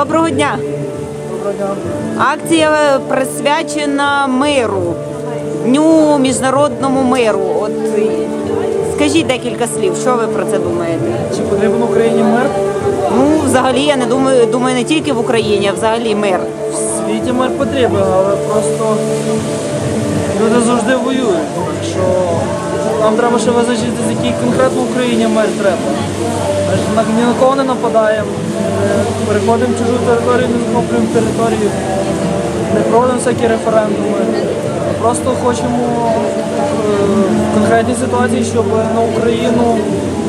Доброго дня. Акція присвячена миру, дню міжнародному миру. От скажіть декілька слів, що ви про це думаєте? Чи потрібен Україні мир? Ну, взагалі, я не думаю, думаю, не тільки в Україні, а взагалі мир. В світі мир потрібен, але просто люди завжди воюють. Так нам треба ще визначити, з якій конкретно Україні мир треба. Ми ж на- ні на кого не нападаємо, переходимо чужу територію, не захоплюємо територію, не проводимо всякі референдуми. Просто хочемо е, в конкретній ситуації, щоб на Україну,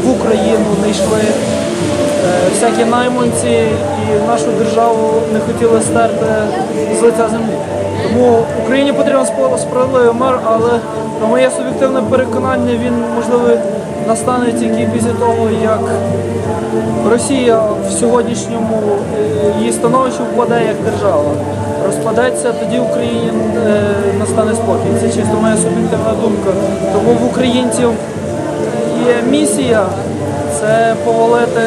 в Україну не йшли Е, всякі найманці і нашу державу не хотіли стерти з лиця землі. Тому Україні потрібен справедливий мир, але на моє суб'єктивне переконання він можливо настане тільки після того, як Росія в сьогоднішньому е, її становищі впаде як держава. Розпадеться, тоді в Україні е, настане спокій. Це чисто моя суб'єктивна думка. Тому в українців є місія це повалити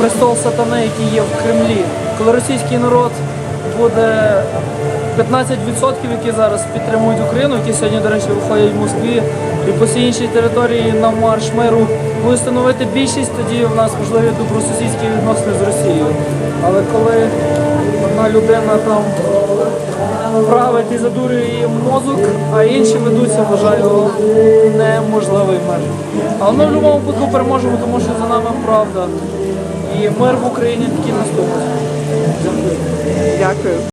престол сатани, який є в Кремлі. Коли російський народ буде 15%, які зараз підтримують Україну, які сьогодні, до речі, виходять в Москві і по всій іншій території на марш миру, буде становити більшість, тоді в нас можливі добросусідські відносини з Росією. Але коли одна людина там і задурює мозок, а інші ведуться, вважаю, неможливий мир. Але ми в будь-якому випадку переможемо, тому що за нами правда. І мир в Україні такий наступить. Дякую.